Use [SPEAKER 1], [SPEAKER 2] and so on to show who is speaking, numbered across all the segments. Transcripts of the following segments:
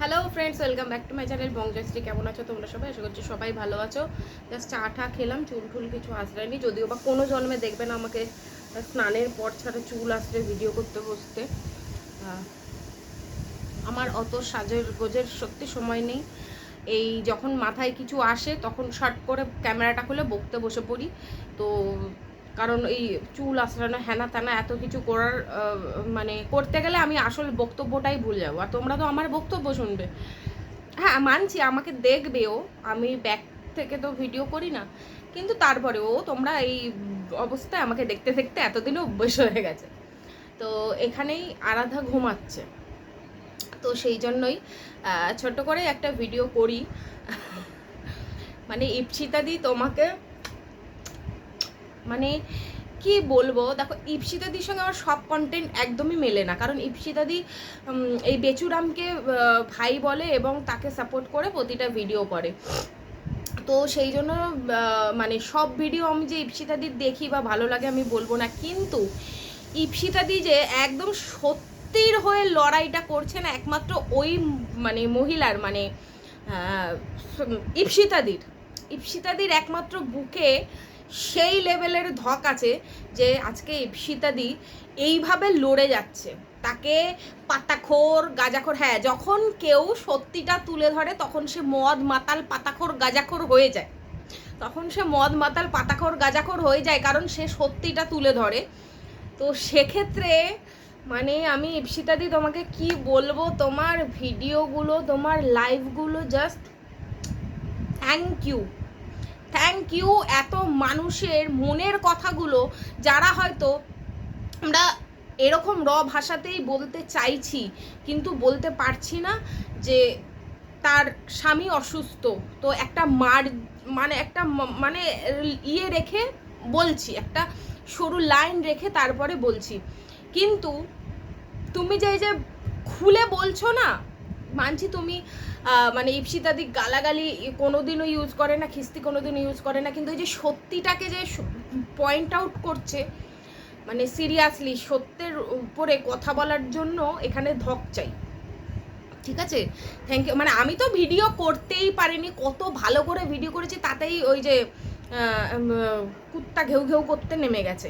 [SPEAKER 1] Hello friends welcome back to my channel Bongjashri কেমন আছো তোমরা সবাই? আশা করছি সবাই ভালো আছো। জাস্ট চা টা খেলাম, চুল টুল কিছু আশ্রয়নি যদিও বা কোনো জন্মে দেখবে না আমাকে স্নানের পর ছাড়া চুল আসলে ভিডিও করতে বসতে। আমার অত সাজের গোজের সত্যি সময় নেই। এই যখন মাথায় কিছু আসে, তখন শর্ট করে ক্যামেরাটা খুলে বকতে বসে পড়ি। তো কারণ এই চুল আশ্রানো হ্যানা ত্যানা এত কিছু করার মানে করতে গেলে আমি আসল বক্তব্যটাই ভুল যাব। আর তোমরা তো আমার বক্তব্য শুনবে। হ্যাঁ মানছি, আমাকে দেখবেও আমি ব্যাক থেকে তো ভিডিও করি না। কিন্তু তারপরেও তোমরা এই অবস্থায় আমাকে দেখতে দেখতে এতদিনও অভ্যেস হয়ে গেছে। তো এখানেই আরাধা ঘুমাচ্ছে। তো সেই জন্যই ছোট করে একটা ভিডিও করি। মানে ইপসিতাদি তোমাকে মানে কি বলব? দেখো, ইপসিতাদির সঙ্গে আমার সব কন্টেন্ট একদমই মেলে না। কারণ ইপসিতাদি এই বেচুরামকে ভাই বলে এবং তাকে সাপোর্ট করে প্রতিটা ভিডিও করে। তো সেই জন্য মানে সব ভিডিও আমি যে ইপসিতাদির দেখি বা ভালো লাগে আমি বলব না। কিন্তু ইপসিতাদি যে একদম সত্যির হয়ে লড়াইটা করছে না, একমাত্র ওই মানে মহিলার মানে ইপসিতাদির। ইপসিতাদির একমাত্র বুকে সেই লেভেলের ধক আছে যে আজকে ইপসিতাদি এইভাবে লড়ে যাচ্ছে। তাকে পাতাখোর, গাজাখোর হ্যাঁ যখন কেউ সত্যিটা তুলে ধরে, তখন সে মদ মাতাল পাতাখোর, গাজাখোর হয়ে যায়। তখন সে মদ মাতাল পাতাখোর, গাজাখোর হয়ে যায় কারণ সে সত্যিটা তুলে ধরে। তো সেক্ষেত্রে মানে আমি ইপসিতাদি তোমাকে কি বলব? তোমার ভিডিওগুলো, তোমার লাইভগুলো just thank you thank you এত মানুষের মনের কথাগুলো যারা হয়তো আমরা এরকম র ভাষাতেই বলতে চাইছি, কিন্তু বলতে পারছি না যে তার স্বামী অসুস্থ। তো একটা মার মানে একটা মানে ইয়ে রেখে বলছি, একটা সরু লাইন রেখে তারপরে বলছি। কিন্তু তুমি যে যে খুলে বলছো না মানছি তুমি মানে ইপসিতাদি গালাগালি কোনোদিনও ইউজ করে না, খিস্তি কোনোদিনও ইউজ করে না, কিন্তু এই যে সত্যিটাকে যে পয়েন্ট আউট করছে মানে সিরিয়াসলি সত্যের উপরে কথা বলার জন্য এখানে ধক চাই। ঠিক আছে? থ্যাংক ইউ মানে আমি তো ভিডিও করতেই পারিনি, কত ভালো করে ভিডিও করেছি, তাতেই ওই যে কুত্তা ঘেউ ঘেউ করতে নেমে গেছে।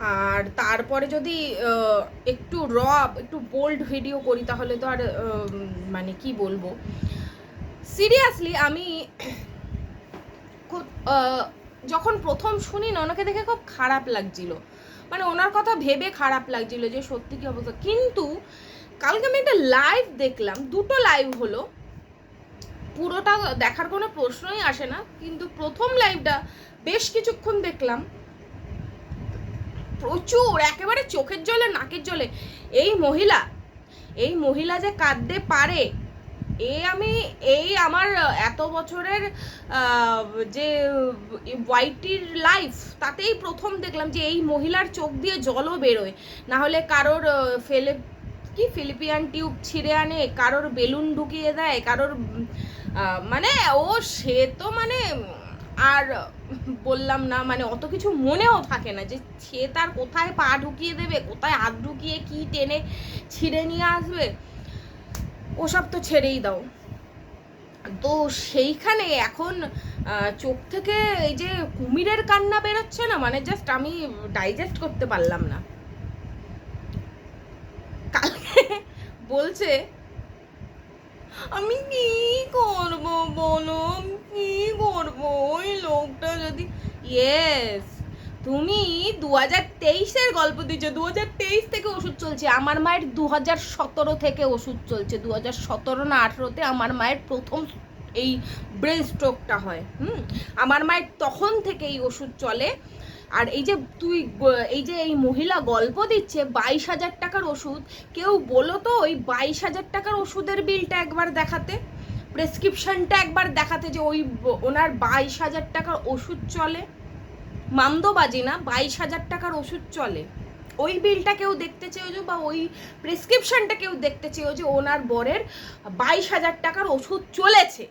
[SPEAKER 1] আর তারপরে যদি একটু র একটু বোল্ড ভিডিও করি তাহলে তো আর মানে কি বলব? সিরিয়াসলি আমি খুব, যখন প্রথম শুনি না ওনাকে দেখে খুব খারাপ লাগছিল। মানে ওনার কথা ভেবে খারাপ লাগছিল যে সত্যি কি অবস্থা? কিন্তু কালকে আমি একটা লাইভ দেখলাম দুটো লাইভ হলো। পুরোটা দেখার কোনো প্রশ্নই আসে না কিন্তু প্রথম লাইভটা বেশ কিছুক্ষণ দেখলাম। প্রচুর, একেবারে চোখের জলে, নাকের জলে। এই মহিলা এই মহিলা যে কাঁদতে পারে, এ আমি, এই আমার এত বছরের যে ওয়াইটির লাইফ তাতেই প্রথম দেখলাম যে এই মহিলার চোখ দিয়ে জলও বেরোয়। না হলে কারোর ফেলে, কি ফিলিপিয়ান টিউব ছিঁড়ে আনে, কারোর বেলুন ঢুকিয়ে দেয়, কারোর মানে ও সে তো মানে আর বললাম না মানে অত কিছু মনেও থাকে না যে সে তার কোথায় পা ঢুকিয়ে দেবে, কোথায় হাত ঢুকিয়ে কি টেনে ছিঁড়ে নিয়ে আসবে। ওসব তো ছেড়েই দাও। তো সেইখানে এখন চোখ থেকে এই যে কুমিরের কান্না বেরোচ্ছে না মানে জাস্ট আমি ডাইজেস্ট করতে পারলাম না। কালকে বলছে, আমি কি করব বলো ওই লোকটা যদি ইয়েস তুমি দু হাজার তেইশের গল্প দিচ্ছ দু হাজার তেইশ থেকে ওষুধ চলছে। আমার মায়ের দু হাজার সতেরো থেকে ওষুধ চলছে। দু হাজার সতেরো না আঠেরোতে আমার মায়ের প্রথম এই ব্রেন স্ট্রোকটা হয়। হুম? আমার মায়ের তখন থেকে এই ওষুধ চলে। আর এই যে তুই, এই যে এই মহিলা গল্প দিচ্ছে, বাইশ হাজার টাকার ওষুধ, কেউ বলো তো ওই বাইশ হাজার টাকার ওষুধের বিলটা একবার দেখাতে। প্রেসক্রিপশনটা একবার দেখাতে যে ওই ওনার বাইশ হাজার টাকার ওষুধ চলে। মামদোবাজি না, বাইশ হাজার টাকার ওষুধ চলে। ওই বিলটা কেউ দেখতে চেয়েছো বা ওই প্রেসক্রিপশনটা কেউ দেখতে চেয়েও যে ওনার বরের বাইশ হাজার টাকার ওষুধ চলেছে।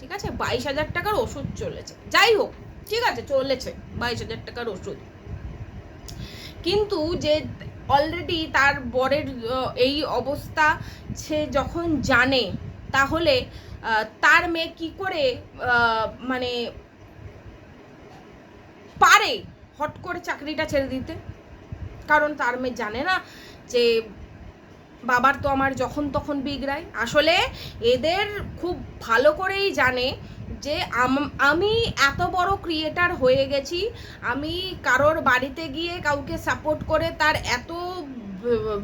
[SPEAKER 1] ঠিক আছে? বাইশ হাজার টাকার ওষুধ চলেছে। যাই হোক, ঠিক আছে, চলেছে বাইশ হাজার টাকার ওষুধ। কিন্তু যে অলরেডি তার বরের এই অবস্থা সে যখন জানে তাহলে তার মেয়ে কি করে মানে পারে হট করে চাকরিটা ছেড়ে দিতে? কারণ তার মেয়ে জানে না যে, বাবার তো আমার যখন তখন বিগড়ায়। আসলে এদের খুব ভালো করেই জানে যে, আম- এত বড় ক্রিয়েটার হয়ে গেছি, আমি কারোর বাড়িতে গিয়ে কাউকে সাপোর্ট করে তার এত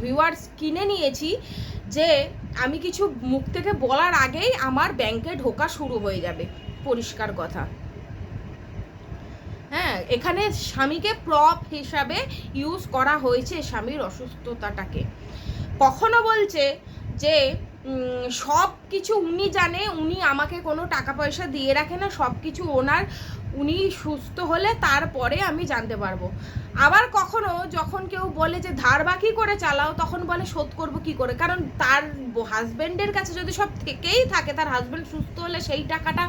[SPEAKER 1] ভিউয়ার্স কিনে নিয়েছি যে আমি কিছু মুখ থেকে বলার আগেই আমার ব্যাংকে ঢোকা শুরু হয়ে যাবে। পরিষ্কার কথা। হ্যাঁ এখানে স্বামীকে প্রপ হিসাবে ইউজ করা হয়েছে স্বামীর অসুস্থতাটাকে। কখনো বলছে যে সব কিছু উনি জানে, উনি আমাকে কোনো টাকা পয়সা দিয়ে রাখে না সব কিছু ওনার উনি সুস্থ হলে তারপরে আমি জানতে পারব। আবার কখনো যখন কেউ বলে যে, ধার বাকি করে চালাও? তখন বলে, শোধ করব কি করে? কারণ তার হাজবেন্ডের কাছে যদি সব থেকেই থাকে, তার হাজবেন্ড সুস্থ হলে সেই টাকাটা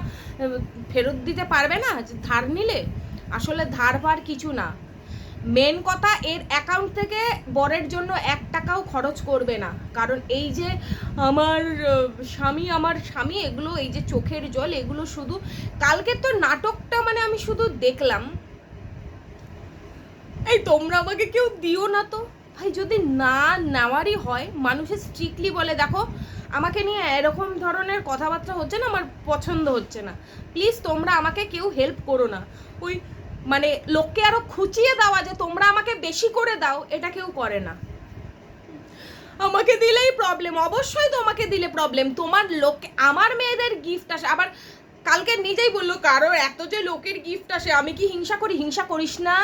[SPEAKER 1] ফেরত দিতে পারবে না? ধার নিলে? আসলে ধার পার কিছু না। মেন কথা, এর অ্যাকাউন্ট থেকে বরের জন্য এক টাকাও খরচ করবে না। কারণ এই যে আমার স্বামী আমার স্বামী, এগুলো এই যে চোখের জল, এগুলো শুধু কালকে তো নাটকটা মানে আমি শুধু দেখলাম। এই তোমরা আমাকে কেউ দিও না তো। ভাই, যদি না নেওয়ারই হয় মানুষের স্ট্রিক্টলি বলে, দেখো, আমাকে নিয়ে এরকম ধরনের কথাবার্তা হচ্ছে না, আমার পছন্দ হচ্ছে না। প্লিজ তোমরা আমাকে কেউ হেল্প করো না। ওই মানে লোককে আরও খুঁচিয়ে দেওয়া যে তোমরা আমাকে বেশি করে দাও, এটা কেউ করে না। আমাকে দিলেই প্রবলেম অবশ্যই তোমাকে দিলে প্রবলেম তোমার লোক আমার মেয়েদের গিফট আসে। আবার কালকে নিজেই বলল কারও এত যে লোকের গিফট আসে, আমি কি হিংসা করি? হিংসা করিস না?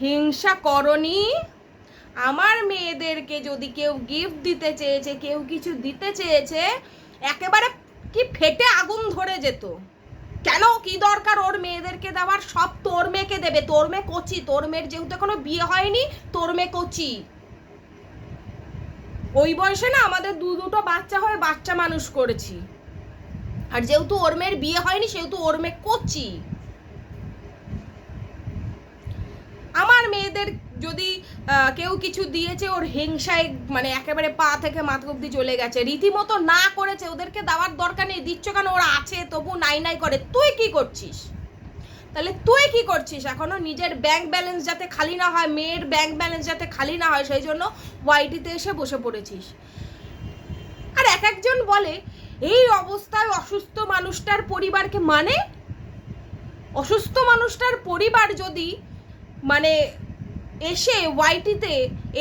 [SPEAKER 1] হিংসা করনি। আমার মেয়েদেরকে যদি কেউ গিফট দিতে চেয়েছে, কেউ কিছু দিতে চেয়েছে, একেবারে কি ফেটে আগুন ধরে যেত? কেন? কি দরকার ওর মেয়েদেরকে দেওয়ার? সব তোর মেয়েকে দেবে। তোর মেয়ে কচি। তোর মেয়ের যেহেতু এখনও বিয়ে হয়নি, তোর মেয়ে কচি। ওই বয়সে না আমাদের দু দুটো বাচ্চা হয়ে বাচ্চা মানুষ করেছি। আর যেহেতু ওর মেয়ের বিয়ে হয়নি, সেহেতু ওর মেয়ে কচি। আমার মেয়েদের যদি কেউ কিছু দিয়েছে, ওর হিংসায় মানে একেবারে পা থেকে মাথা অব্দি চলে গেছে। রীতিমতো না করেছে, ওদেরকে দেওয়ার দরকার নেই। দিচ্ছ কেন? ওরা আছে, তবু নাই নাই করে। তুই কি করছিস? তাহলে তুই কি করছিস? এখনও নিজের ব্যাংক ব্যালেন্স যাতে খালি না হয়, মেয়ের ব্যাংক ব্যালেন্স যাতে খালি না হয়, সেই জন্য ওয়াইটিতে এসে বসে পড়েছিস। আর এক একজন বলে, এই অবস্থায় অসুস্থ মানুষটার পরিবারকে মানে? অসুস্থ মানুষটার পরিবার যদি মানে এসে ওয়াইটিতে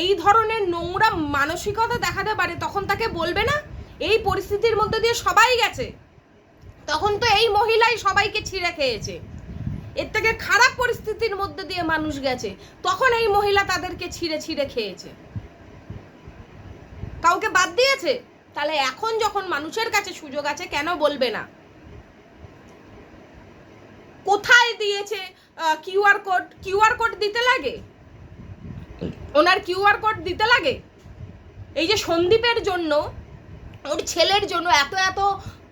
[SPEAKER 1] এই ধরনের নোংরা মানসিকতা দেখাতে পারে, তখন তাকে বলবে না? এই পরিস্থিতির মধ্যে দিয়ে সবাই গেছে। তখন তো এই মহিলাই সবাইকে ছিঁড়ে খেয়েছে। এর থেকে খারাপ পরিস্থিতির মধ্যে দিয়ে মানুষ গেছে। তখন এই মহিলা তাদেরকে ছিঁড়ে ছিঁড়ে খেয়েছে। কাউকে বাদ দিয়েছে? তাহলে এখন যখন মানুষের কাছে সুযোগ আছে, কেন বলবে না? কোথায় দিয়েছে কিউআর কোড কিউআর কোড দিতে লাগে? ওনার কিউআর কোড দিতে লাগে? এই যে সন্দীপের জন্য, ওর ছেলের জন্য এত এত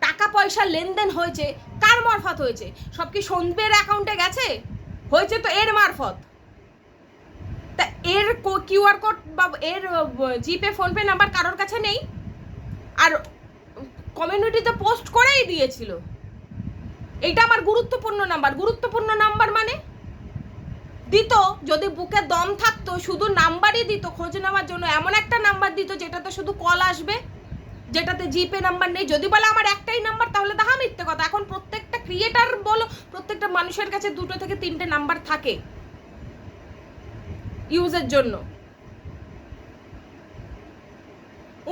[SPEAKER 1] টাকা পয়সা লেনদেন হয়েছে, কার মারফত হয়েছে? সব কি সন্দীপের অ্যাকাউন্টে গেছে? হয়েছে তো এর মারফত। তা এর কিউআর কোড বা এর জিপে, ফোনপে নাম্বার কারোর কাছে নেই? আর কমিউনিটিতে পোস্ট করেই দিয়েছিল। এইটা আমার গুরুত্বপূর্ণ নাম্বার। গুরুত্বপূর্ণ নাম্বার মানে? দিত, যদি বুকে দম থাকতো, শুধু নাম্বারই দিত খোঁজ নেওয়ার জন্য। এমন একটা নাম্বার দিত যেটাতে শুধু কল আসবে, যেটাতে জিপে নাম্বার নেই। যদি বলে আমার একটাই নাম্বার, তাহলে দেখা মিথ্যে কথা। এখন প্রত্যেকটা ক্রিয়েটার বলো, প্রত্যেকটা মানুষের কাছে দুটো থেকে তিনটে নাম্বার থাকে ইউজের জন্য।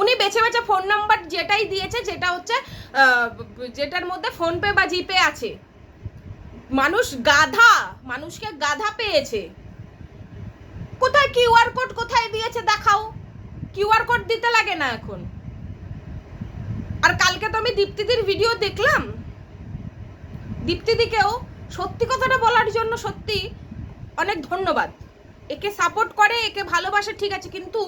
[SPEAKER 1] উনি বেছে বেছে ফোন নাম্বার যেটাই দিয়েছে যেটা হচ্ছে যেটার মধ্যে ফোনপে বা জিপে আছে। মানুষ গাধা, মানুষকে গাধা পেয়েছে। কোথায় কিউআর কোড কোথায় দিয়েছে দেখাও। কিউআর কোড দিতে লাগে না এখন। আর কালকে তো আমি দীপ্তিদির ভিডিও দেখলাম। দীপ্তিদিকেও সত্যি কথাটা বলার জন্য সত্যি অনেক ধন্যবাদ। একে সাপোর্ট করে, একে ভালোবাসে, ঠিক আছে, কিন্তু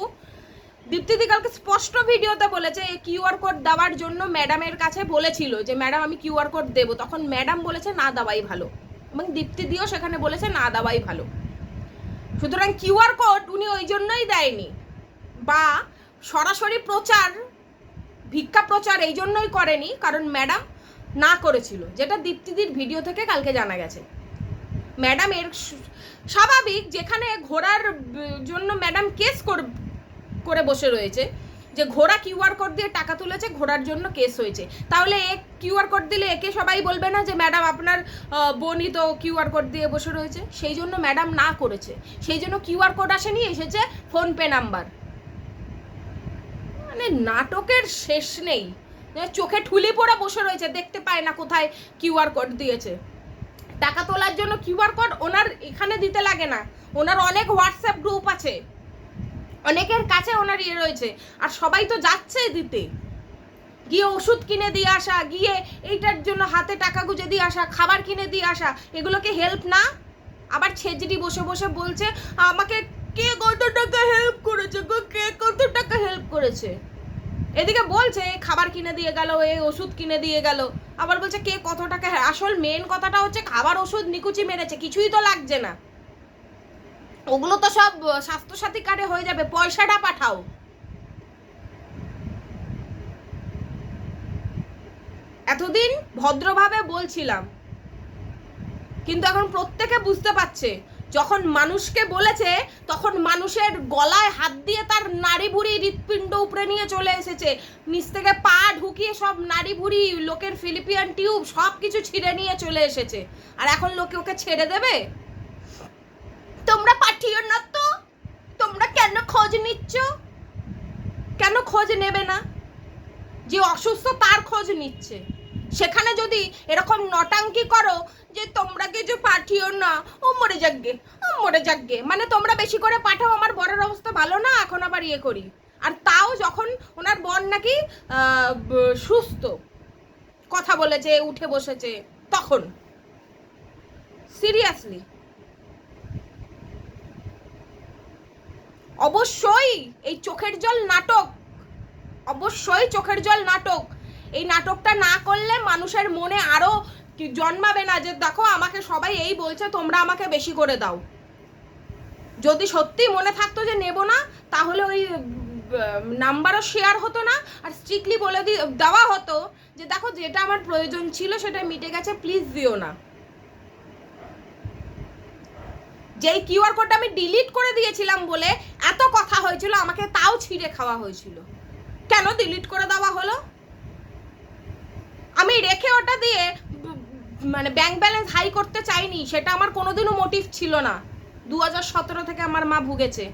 [SPEAKER 1] দীপ্তিদি কালকে স্পষ্ট ভিডিওতে বলেছে এই কিউআর কোড দেওয়ার জন্য ম্যাডামের কাছে বলেছিল যে ম্যাডাম আমি কিউআর কোড দেবো। তখন ম্যাডাম বলেছে, না দেওয়াই ভালো। এবং দীপ্তিদিও সেখানে বলেছে, না দেওয়াই ভালো। সুতরাং কিউআর কোড উনি ওই জন্যই দেয়নি। বা সরাসরি প্রচার, ভিক্ষা প্রচার এই জন্যই করেনি, কারণ ম্যাডাম না করেছিল, যেটা দীপ্তিদির ভিডিও থেকে কালকে জানা গেছে। ম্যাডাম এর স্বাভাবিক, যেখানে ঘোড়ার ব- জন্য ম্যাডাম কেস করে বসে রয়েছে যে ঘোড়া কিউআর কোড দিয়ে টাকা তুলেছে, ঘোড়ার জন্য কেস হয়েছে। তাহলে এ কিউআর কোড দিলে একে সবাই বলবে না যে, ম্যাডাম, আপনার বোনই তো কিউআর কোড দিয়ে বসে রয়েছে। সেই জন্য ম্যাডাম না করেছে। সেই জন্য কিউআর কোড আসেনি, এসেছে ফোনপে নাম্বার। মানে নাটকের শেষ নেই। চোখে ঠুলি পড়ে বসে রয়েছে, দেখতে পায় না কোথায় কিউআর কোড দিয়েছে। টাকা তোলার জন্য কিউআর কোড ওনার এখানে দিতে লাগে না। ওনার অনেক হোয়াটসঅ্যাপ গ্রুপ আছে। অনেকের কাছে ওনার ইয়ে রয়েছে। আর সবাই তো যাচ্ছে দিতে। গিয়ে ওষুধ কিনে দিয়ে আসা, গিয়ে এইটার জন্য হাতে টাকা গুঁজে দিয়ে আসা, খাবার কিনে দিয়ে আসা, এগুলোকে হেল্প না? আবার ছেজড়ি বসে বসে বলছে, আমাকে কে কত টাকা হেল্প করেছে গো? কে কত টাকা হেল্প করেছে? এদিকে বলছে খাবার কিনে দিয়ে গেল এই ওষুধ কিনে দিয়ে গেল। আবার বলছে, কে কত টাকা? আসল মেন কথাটা হচ্ছে, খাবার ওষুধ নিকুচি মেরেছে, কিছুই তো লাগছে না। ওগুলো তো সব স্বাস্থ্যসাথী কার্ডে হয়ে যাবে। পয়সাটা পাঠাও। এতদিন ভদ্রভাবে বলছিলাম, কিন্তু এখন প্রত্যেকে বুঝতে পারছে, যখন মানুষকে বলেছে, তখন মানুষের গলায় হাত দিয়ে তার নাড়ি ভুড়ি হৃৎপিণ্ড উপরে নিয়ে চলে এসেছে। নিচ থেকে পা ঢুকিয়ে সব নাড়ি ভুড়ি লোকের ফিলিপিয়ান টিউব সব কিছু ছিঁড়ে নিয়ে চলে এসেছে। আর এখন লোকে ওকে ছেড়ে দেবে? তোমরা পাঠিও না তো। তোমরা কেন খোঁজ নিচ্ছ? কেন খোঁজ নেবে না? যে অসুস্থ তার খোঁজ নিচ্ছে। সেখানে যদি এরকম নটাঙ্কি করো যে তোমরা কিছু পাঠিও না, ও মরে যাকগে, ও মরে যাকগে। মানে তোমরা বেশি করে পাঠাও, আমার বরের অবস্থা ভালো না, এখন আবার ইয়ে করি। আর তাও যখন ওনার বর নাকি সুস্থ, কথা বলেছে, উঠে বসেছে, তখন। সিরিয়াসলি অবশ্যই এই চোখের জল নাটক, অবশ্যই চোখের জল নাটক। এই নাটকটা না করলে মানুষের মনে আরও কি জন্মাবে না যে, দেখো আমাকে সবাই এই বলছে, তোমরা আমাকে বেশি করে দাও। যদি সত্যি মনে থাকতো যে নেব না, তাহলে ওই নাম্বারও শেয়ার হতো না, আর স্ট্রিক্টলি বলে দেওয়া হতো যে, দেখো যেটা আমার প্রয়োজন ছিল সেটা মিটে গেছে প্লিজ দিও না। যেই কিউআর কোডটা আমি ডিলিট করে দিয়েছিলাম বলে এত কথা হয়েছিল, আমাকে তাও ছিঁড়ে খাওয়া হয়েছিল। কেন ডিলিট করে দেওয়া হলো? আমি রেখে ওটা দিয়ে মানে ব্যাংক ব্যালেন্স হাই করতে চাইনি, সেটা আমার কোনোদিনও মোটিভ ছিল না। দু হাজার সতেরো থেকে আমার মা ভুগেছে।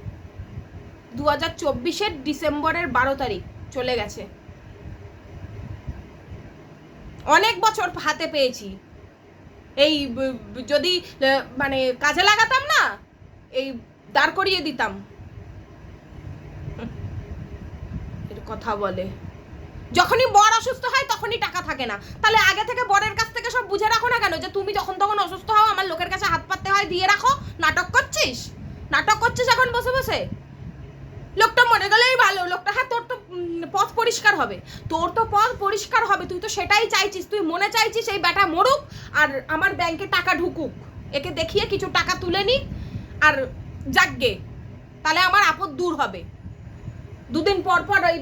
[SPEAKER 1] দু হাজার চব্বিশের ডিসেম্বরের বারো তারিখ চলে গেছে। অনেক বছর হাতে পেয়েছি। এই যদি মানে কাজে লাগাতাম না, এই দাঁড় করিয়ে দিতাম। এর কথা বলে। যখনই বর অসুস্থ হয়, তখনই টাকা থাকে না। তাহলে আগে থেকে বরের কাছ থেকে সব বুঝে রাখো না কেন? যে তুমি যখন তখন অসুস্থ হও, আমার লোকের কাছে হাত পাততে হয়, দিয়ে রাখো। নাটক করছিস? নাটক করছিস এখন বসে বসে? লোকটা মরে গেলেই ভালো, লোকটা হ্যাঁ তোর তো পথ পরিষ্কার হবে। তোর তো পথ পরিষ্কার হবে, তুই তো সেটাই চাইছিস, তুই মনে চাইছিস এই ব্যাটা মরুক আর আমার ব্যাংকে টাকা ঢুকুক। একে দেখিয়ে কিছু টাকা তুলে নিক আর যাকগে, তাহলে আমার আপদ দূর হবে। দুদিন পর পর ওই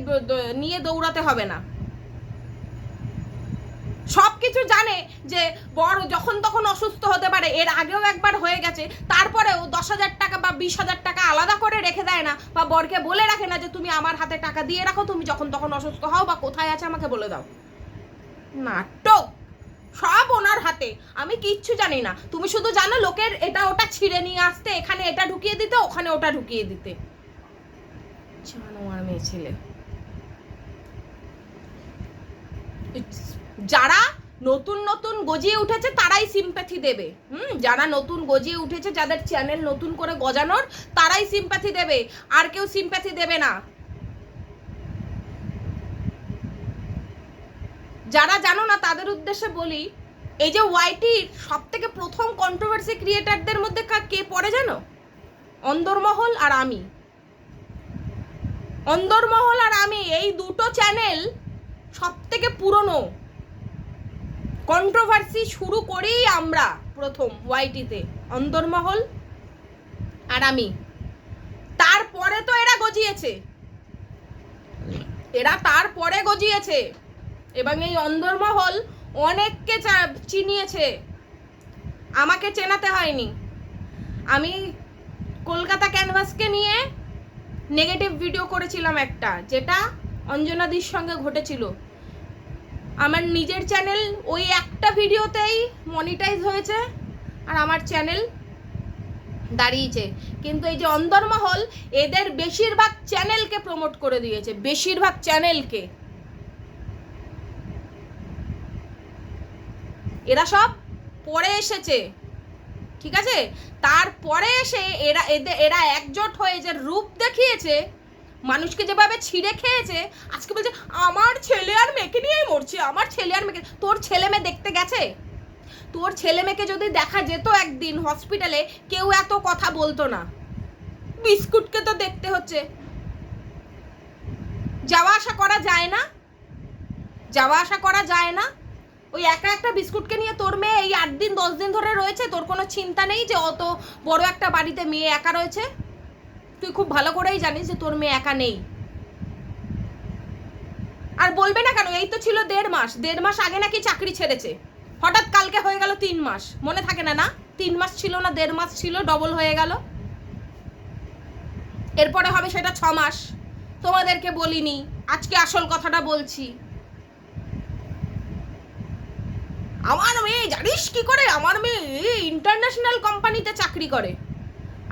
[SPEAKER 1] নিয়ে দৌড়াতে হবে না। কিছু জানে যে বড় যখন তখন অসুস্থ হতে পারে, এর আগেও একবার হয়ে গেছে, তারপরেও দশ হাজার টাকা বা বিশ হাজার টাকা আলাদা করে রেখে দেয় না বা বরকে বলে রাখে না যে তুমি আমার হাতে টাকা দিয়ে রাখো, তুমি যখন তখন অসুস্থ হও বা কোথায় আছে আমাকে বলে দাও। নাটক! সব ওনার হাতে। আমি কিচ্ছু জানি না। তুমি শুধু জানো লোকের এটা ওটা ছিঁড়ে নিয়ে আসতে, এখানে এটা ঢুকিয়ে দিতে, ওখানে ওটা ঢুকিয়ে দিতে। মেয়ে ছেলে। যারা নতুন নতুন গজিয়ে উঠেছে, তারাই সিম্প্যাথি দেবে। হুম, যারা নতুন গজিয়ে উঠেছে, যাদের চ্যানেল নতুন করে গজানোর, তারাই সিম্প্যাথি দেবে। আর কেউ সিম্প্যাথি দেবে না। যারা জানো না, তাদের উদ্দেশ্যে বলি, এই যে ওয়াইটির সব থেকে প্রথম কন্ট্রোভার্সি ক্রিয়েটারদের মধ্যে কা- কে পড়ে জানো? অন্দরমহল আর আমি। অন্দরমহল আর আমি, এই দুটো চ্যানেল সব থেকে পুরনো। কন্ট্রোভার্সি শুরু করেই আমরা প্রথম ওয়াইটিতে অন্দরমহল আর আমি। তারপরে তো এরা গজিয়েছে। এরা তারপরে গজিয়েছে। এবং এই অন্দরমহল অনেককে চিনিয়েছে। আমাকে চেনাতে হয়নি। আমি কলকাতা ক্যানভাসকে নিয়ে নেগেটিভ ভিডিও করেছিলাম একটা, যেটা অঞ্জনাদির সঙ্গে ঘটেছিল। আমার নিজের চ্যানেল ওই একটা ভিডিওতেই মনিটাইজ হয়েছে, আর আমার চ্যানেল দাঁড়িয়েছে। কিন্তু এই যে অন্দরমহল, এদের বেশিরভাগ চ্যানেলকে প্রমোট করে দিয়েছে, বেশিরভাগ চ্যানেলকে এরা সব পরে এসেছে, ঠিক আছে? তারপরে এসে এরা এদের এরা একজোট হয়ে যে রূপ দেখিয়েছে মানুষকে যেভাবে ছিঁড়ে খেয়েছে, আজকে বলছে, আমার ছেলে আর মেয়েকে নিয়েই মরছে, আমার ছেলে আর মেয়েকে তোর ছেলে মেয়ে দেখতে গেছে? তোর ছেলে মেয়েকে যদি দেখা যেত একদিন হসপিটালে কেউ এত কথা বলতো না। বিস্কুটকে তো দেখতে হচ্ছে। যাওয়া আসা করা যায় না? যাওয়া আসা করা যায় না? ওই একা একটা বিস্কুটকে নিয়ে তোর মেয়ে এই আট দিন, দশ দিন ধরে রয়েছে? তোর কোনো চিন্তা নেই যে অত বড় একটা বাড়িতে মেয়ে একা রয়েছে? তুই খুব ভালো করেই জানিস যে তোর মেয়ে একা নেই। আর বলবে না কেন, এই তো ছিল দেড় মাস দেড় মাস আগে নাকি চাকরি ছেড়েছে। হঠাৎ কালকে হয়ে গেল তিন মাস, মনে থাকে না না? তিন মাস ছিল না, দেড় মাস ছিল ডবল হয়ে গেল। এরপরে হবে সেটা ছ মাস, তোমাদেরকে বলিনি, আজকে আসল কথাটা বলছি। আমার মেয়ে, জানিস কি করে? আমার মেয়ে ইন্টারন্যাশনাল কোম্পানিতে চাকরি করে।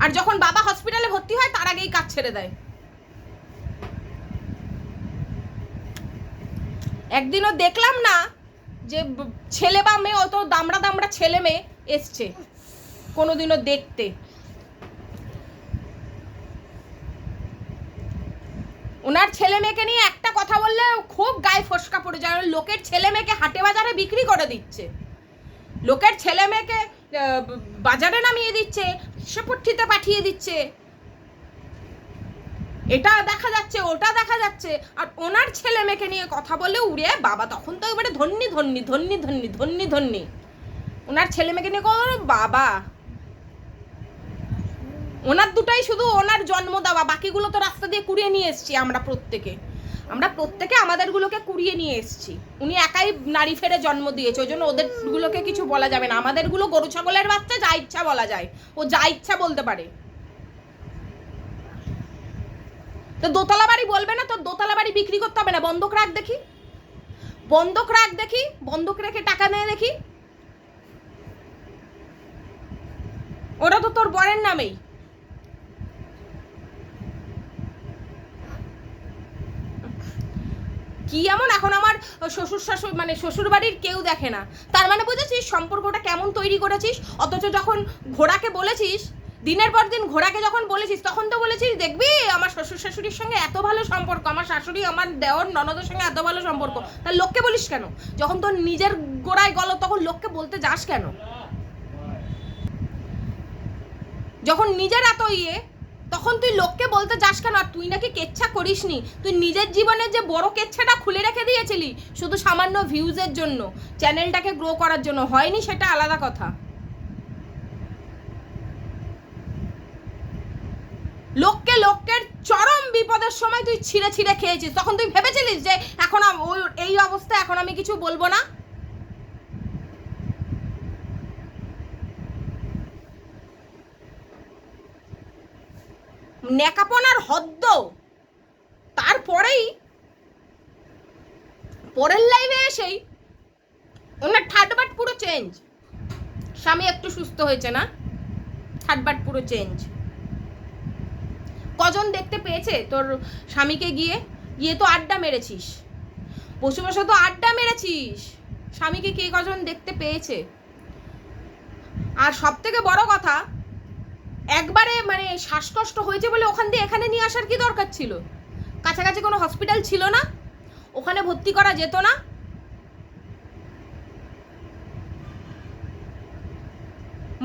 [SPEAKER 1] আর যখন বাবা হসপিটালে ভর্তি হয়, তার আগেই কাজ ছেড়ে দেয়। একদিনও দেখলাম না যে ছেলে বা মেয়ে, অত দামড়া দামড়া ছেলে মেয়ে এসছে। কোনোদিনও দেখতে। ওনার ছেলে মেয়েকে নিয়ে একটা কথা বললে খুব গায়ে ফসকা পড়ে যায়। লোকের ছেলে মেয়েকে হাটে বাজারে বিক্রি করে দিচ্ছে। লোকের ছেলে মেয়েকে বাজারে নামিয়ে দিচ্ছে। সেপট্টিতে পাঠিয়ে দিচ্ছে। এটা দেখা যাচ্ছে, ওটা দেখা যাচ্ছে। আর ওনার ছেলে মেয়েকে নিয়ে কথা বলে উড়ে বাবা তখন তো এবারে ধন্যি ধন্যি ধন্যি ধন্যি ধন্যি ধন্যি। ওনার ছেলে মেয়েকে নিয়ে কথা বাবা। ওনার দুটাই শুধু ওনার জন্ম দেওয়া, বাকিগুলো তো রাস্তা দিয়ে কুড়িয়ে নিয়ে এসছি আমরা প্রত্যেকে। আমরা প্রত্যেকে আমাদেরগুলোকে কুড়িয়ে নিয়ে এসছি। উনি একাই নারী ফেরে জন্ম দিয়েছে, ওই জন্য ওদেরগুলোকে কিছু বলা যাবে না। আমাদেরগুলো গরু, ছাগলের বাচ্চা, যা ইচ্ছা বলা যায়। ও যা ইচ্ছা বলতে পারে। তো দোতলা বাড়ি বলবে না, তো দোতলা বাড়ি বিক্রি করতে হবে না। বন্ধক রাখ দেখি। বন্ধক রাখ দেখি বন্ধক রেখে টাকা নেয় দেখি। ওটা তো তোর বরের নামেই। কি এমন? এখন আমার শ্বশুর শাশুড় মানে শ্বশুর বাড়ির কেউ দেখে না। তার মানে বুঝেছিস সম্পর্কটা কেমন তৈরি করেছিস? অথচ যখন ঘোড়াকে বলেছিস, দিনের পর দিন ঘোড়াকে যখন বলেছিস, তখন তো বলেছিস, দেখবি, আমার শ্বশুর শাশুড়ির সঙ্গে এত ভালো সম্পর্ক, আমার শাশুড়ি, আমার দেওর ননদের সঙ্গে এত ভালো সম্পর্ক। তার লোককে বলিস কেন? যখন তোর নিজের গোড়ায় গল, তখন লোককে বলতে যাস কেন? যখন নিজের এত ইয়ে তখন তুই লোককে বলতে যাস কেন? আর তুই নাকি কেচ্ছা করিসনি। তুই নিজের জীবনে যে বড় কেচ্ছাটা খুলে রেখে দিয়েছিলি, শুধু সামান্য ভিউজের জন্য। চ্যানেলটাকে গ্রো করার জন্য। হয়নি সেটা আলাদা কথা। লোককে লোকের চরম বিপদের সময় তুই ছিঁড়ে ছিঁড়ে খেয়েছিস। তখন তুই ভেবেছিলিস যে এখন ওই এই অবস্থা, এখন আমি কিছু বলব না? নেকাপনার হদ্দ। তারপরেই পরের লাইভে এসেই ওনার থার্ড ঠাটবাট পুরো চেঞ্জ স্বামী একটু সুস্থ হয়েছে না? থার্ড ঠাটবাট পুরো চেঞ্জ কজন দেখতে পেয়েছে তোর স্বামীকে গিয়ে? গিয়ে তো আড্ডা মেরেছিস। বসে বসে তো আড্ডা মেরেছিস। স্বামীকে কে কজন দেখতে পেয়েছে? আর সব থেকে বড় কথা একবারে মানে শ্বাসকষ্ট হয়েছে বলে ওখান দিয়ে এখানে নিয়ে আসার কি দরকার ছিল? কাছাকাছি কোনো হসপিটাল ছিল না? ওখানে ভর্তি করা যেত না?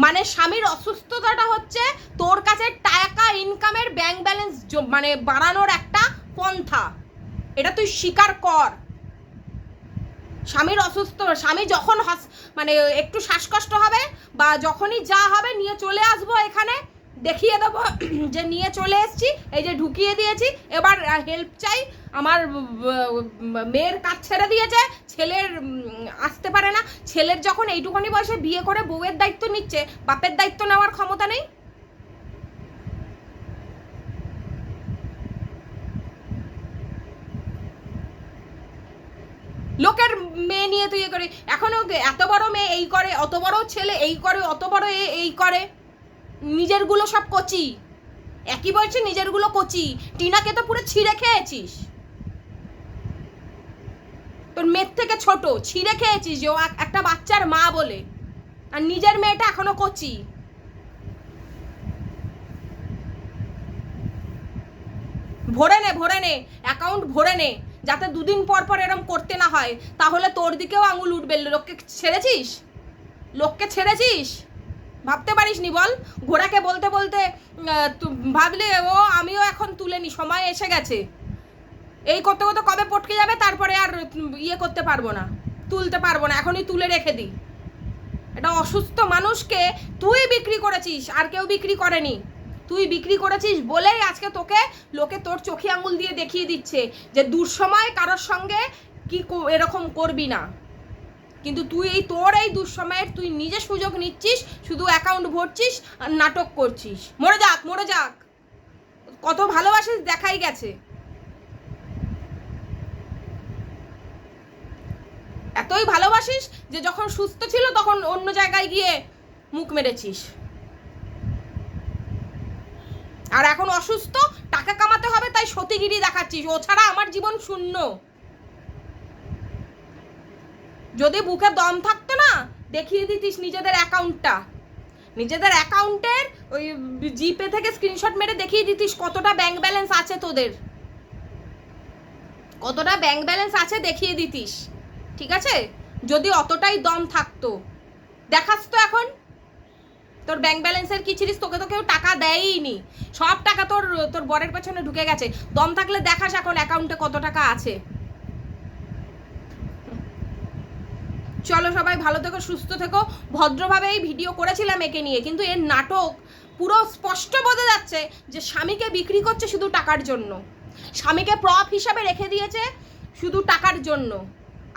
[SPEAKER 1] মানে স্বামীর অসুস্থতাটা হচ্ছে তোর কাছে টাকা ইনকামের ব্যাংক ব্যালেন্স মানে বাড়ানোর একটা পন্থা। এটা তুই স্বীকার কর। স্বামীর অসুস্থ, স্বামী যখন মানে একটু শ্বাসকষ্ট হবে বা যখনই যা হবে নিয়ে চলে আসব এখানে দেখিয়ে দেবো, যে নিয়ে চলে এসেছি, এই যে ঢুকিয়ে দিয়েছি। এবার হেল্প চাই। আমার মেয়ের কাজ ছেড়ে দিয়েছে। ছেলের আসতে পারে না। ছেলের যখন এইটুখানি বয়সে বিয়ে করে বউয়ের দায়িত্ব নিচ্ছে, বাপের দায়িত্ব নেওয়ার ক্ষমতা নেই? লোকের মেয়ে নিয়ে তুই করে এখনও এত বড় মেয়ে এই করে, অত বড় ছেলে এই করে, অত বড় এই করে। নিজেরগুলো সব কচি। একই বয়সে নিজেরগুলো কচি। টিনাকে তো পুরো ছিঁড়ে খেয়েছিস। তোর মেয়ের থেকে ছোট, ছিঁড়ে খেয়েছিস যে ও এক- একটা বাচ্চার মা বলে। আর নিজের মেয়েটা এখনও কচি। ভরে নে ভরে নে অ্যাকাউন্ট ভরে নে, যাতে দুদিন পর পর এরম করতে না হয়। তাহলে তোর দিকেও আঙুল উঠবে। লোককে ছেড়েছিস? লোককে ছেড়েছিস? ভাবতে পারিস নি বল। ঘোড়াকে বলতে বলতে ভাবলে ও আমিও এখন তুলে নি, সময় এসে গেছে। এই করতে করতে কবে পটকে যাবে, তারপরে আর ইয়ে করতে পারব না, তুলতে পারব না, এখনই তুলে রেখে দিই এটা অসুস্থ মানুষকে তুই বিক্রি করেছিস, আর কেউ বিক্রি করেনি। তুই বিক্রি করেছিস বলেই আজকে তোকে লোকে তোর চোখে আঙুল দিয়ে দেখিয়ে দিচ্ছে যে দুঃসময় কারোর সঙ্গে কো- এরকম করবি না। কিন্তু তুই এই তোর এই দুঃসময়ের তুই নিজে সুযোগ নিচ্ছিস, শুধু অ্যাকাউন্ট ভরছিস আর নাটক করছিস। মরে যাক মরে যাক। কত ভালোবাসিস দেখাই গেছে। এতই ভালোবাসিস যে যখন সুস্থ ছিল তখন অন্য জায়গায় গিয়ে মুখ মেরেছিস। আর এখন অসুস্থ, টাকা কামাতে হবে, তাই সতীগিরি দেখাচ্ছিস। ও ছাড়া আমার জীবন শূন্য। যদি বুকে দম থাকতো না, দেখিয়ে দিতিস নিজেদের অ্যাকাউন্টটা। নিজেদের অ্যাকাউন্টের ওই জিপে থেকে স্ক্রিনশট মেরে দেখিয়ে দিতিস কতটা ব্যাংক ব্যালেন্স আছে তোদের। কতটা ব্যাংক ব্যালেন্স আছে দেখিয়ে দিতিস, ঠিক আছে? যদি অতটাই দম থাকতো। দেখাস তো এখন। তোর ব্যাংক ব্যালেন্সের কি ছিলিস? তোকে তো কেউ টাকা দেয়ই নি সব টাকা তোর তোর বরের পেছনে ঢুকে গেছে। দম থাকলে দেখাস এখন অ্যাকাউন্টে কত টাকা আছে। চলো সবাই ভালো থেকো, সুস্থ থেকো। ভদ্রভাবে এই ভিডিও করেছিলাম একে নিয়ে, কিন্তু এর নাটক পুরো স্পষ্ট বোঝা যাচ্ছে যে স্বামীকে বিক্রি করছে শুধু টাকার জন্য। স্বামীকে প্রপ হিসাবে রেখে দিয়েছে শুধু টাকার জন্য।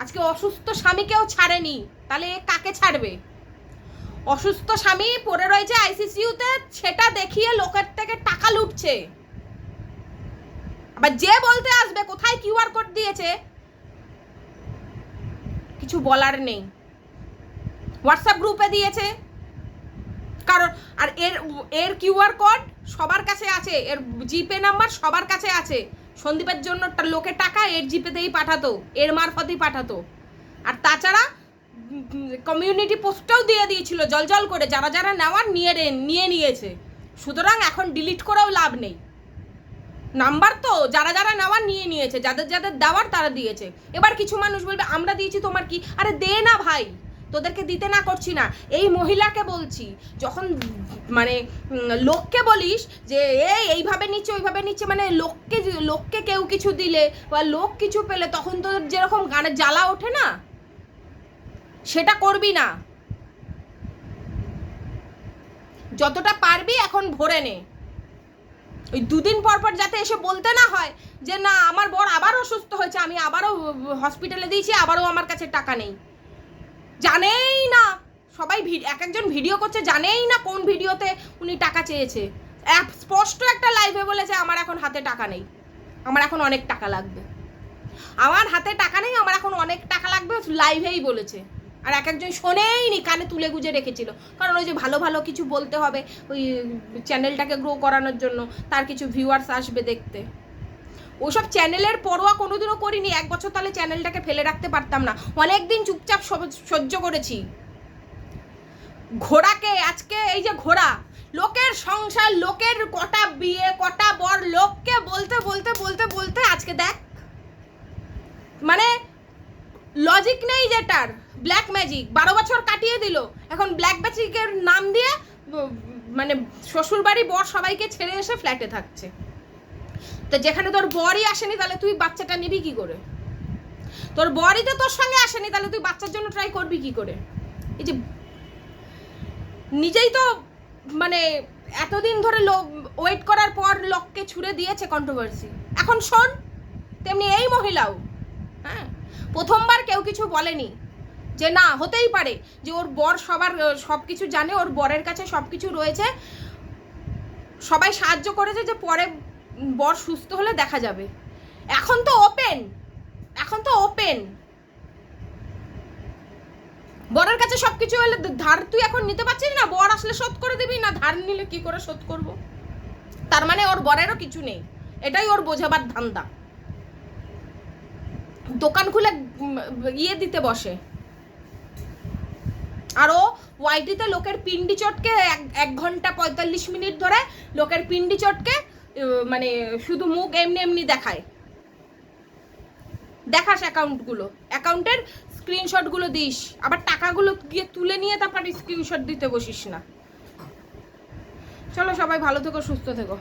[SPEAKER 1] আজকে অসুস্থ স্বামীকেও ছাড়েনি, তাহলে কাকে ছাড়বে? অসুস্থ স্বামী পড়ে রয়েছে আইসিসিউতে সেটা দেখিয়ে লোকের থেকে টাকা লুটছে। আবার যে বলতে আসবে, কোথায় কিউআর কোড দিয়েছে? কিছু বলার নেই। হোয়াটসঅ্যাপ গ্রুপে দিয়েছে। কারণ, আর এর এর কিউআর কোড সবার কাছে আছে, এর জিপে নাম্বার সবার কাছে আছে। সন্দীপের জন্য লোকে টাকা এর জিপেতেই পাঠাতো, এর মারফতেই পাঠাতো। আর তাছাড়া কমিউনিটি পোস্টটাও দিয়ে দিয়েছিল জল জল করে, যারা যারা নেওয়ার নিয়ে নিয়ে নিয়েছে। সুতরাং এখন ডিলিট করেও লাভ নেই। নাম্বার তো যারা যারা নেওয়ার নিয়ে নিয়েছে, যাদের যাদের দেওয়ার তারা দিয়েছে। এবার কিছু মানুষ বলবে, আমরা দিয়েছি, তোমার কি? আরে, দে না ভাই, তোদেরকে দিতে না করছি না। এই মহিলাকে বলছি, যখন মানে লোককে বলিস যে, এই, এইভাবে নিচ্ছে, ওইভাবে নিচ্ছে মানে লোককে লোককে কেউ কিছু দিলে বা লোক কিছু পেলে, তখন তোদের যেরকম গানের জ্বালা ওঠে না, সেটা করবি না। যতটা পারবি এখন ভরে নে। ওই দুদিন পর পর যাতে এসে বলতে না হয় যে, না, আমার বর আবার অসুস্থ হয়েছে, আমি আবারও হসপিটালে দিয়েছি, আবারও আমার কাছে টাকা নেই। জানেই না, সবাই এক একজন ভিডিও করছে, জানেই না কোন ভিডিওতে উনি টাকা চেয়েছে। এক, স্পষ্ট একটা লাইভে বলেছে, আমার এখন হাতে টাকা নেই, আমার এখন অনেক টাকা লাগবে। আমার হাতে টাকা নেই, আমার এখন অনেক টাকা লাগবে লাইভেই বলেছে। আর এক একজন শোনেই নি কানে তুলে গুজে রেখেছিল। কারণ ওই যে ভালো ভালো কিছু বলতে হবে ওই চ্যানেলটাকে গ্রো করানোর জন্য, তার কিছু ভিউয়ার্স আসবে দেখতে। ওসব চ্যানেলের পরোয়া কোনোদিনও করিনি, এক বছর তাহলে চ্যানেলটাকে ফেলে রাখতে পারতাম না। অনেক দিন চুপচাপ সহ্য করেছি। ঘোড়াকে, আজকে এই যে ঘোড়া, লোকের সংসার, লোকের কটা বিয়ে, কটা বর, লোককে বলতে বলতে বলতে বলতে আজকে দেখ। মানে লজিক নেই যেটার। ব্ল্যাক ম্যাজিক বারো বছর কাটিয়ে দিল। এখন ব্ল্যাক ম্যাজিকের নাম দিয়ে মানে শ্বশুর বাড়ি বর সবাইকে ছেড়ে এসে ফ্ল্যাটে থাকছে। তো যেখানে তোর বরই আসেনি, তাহলে তুই বাচ্চাটা নিবি কি করে? তোর বরই তো তোর সঙ্গে আসেনি, তাহলে তুই বাচ্চার জন্য ট্রাই করবি কি করে? এই যে নিজেই তো মানে এতদিন ধরে ওয়েট করার পর লোককে ছুড়ে দিয়েছে কন্ট্রোভার্সি এখন শোন, তেমনি এই মহিলাও হ্যাঁ? প্রথমবার কেউ কিছু বলেনি যে না, হতেই পারে যে ওর বর সবার সব কিছু জানে, ওর বরের কাছে সব কিছু রয়েছে। সবাই সাহায্য করেছে যে পরে বর সুস্থ হলে দেখা যাবে। এখন তো ওপেন এখন তো ওপেন বরের কাছে সব কিছু হলে ধার তুই এখন নিতে পারছিস না? বর আসলে শোধ করে দিবি? না, ধার নিলে কি করে শোধ করব? তার মানে ওর বরেরও কিছু নেই। এটাই ওর বোঝাবার ধান্দা। দোকান খুলে ইয়ে দিতে বসে। আর ও ওয়াইটিতে লোকের পিন্ডি চটকে এক ঘণ্টা পঁয়তাল্লিশ মিনিট ধরে লোকের পিন্ডি চটকে মানে শুধু মুখ এমনি এমনি দেখায়। দেখাস অ্যাকাউন্টগুলো। অ্যাকাউন্টের স্ক্রিনশটগুলো দিস। আবার টাকাগুলো গিয়ে তুলে নিয়ে তারপর স্ক্রিনশট দিতে বসিস না। চলো সবাই ভালো থেকো, সুস্থ থেকো।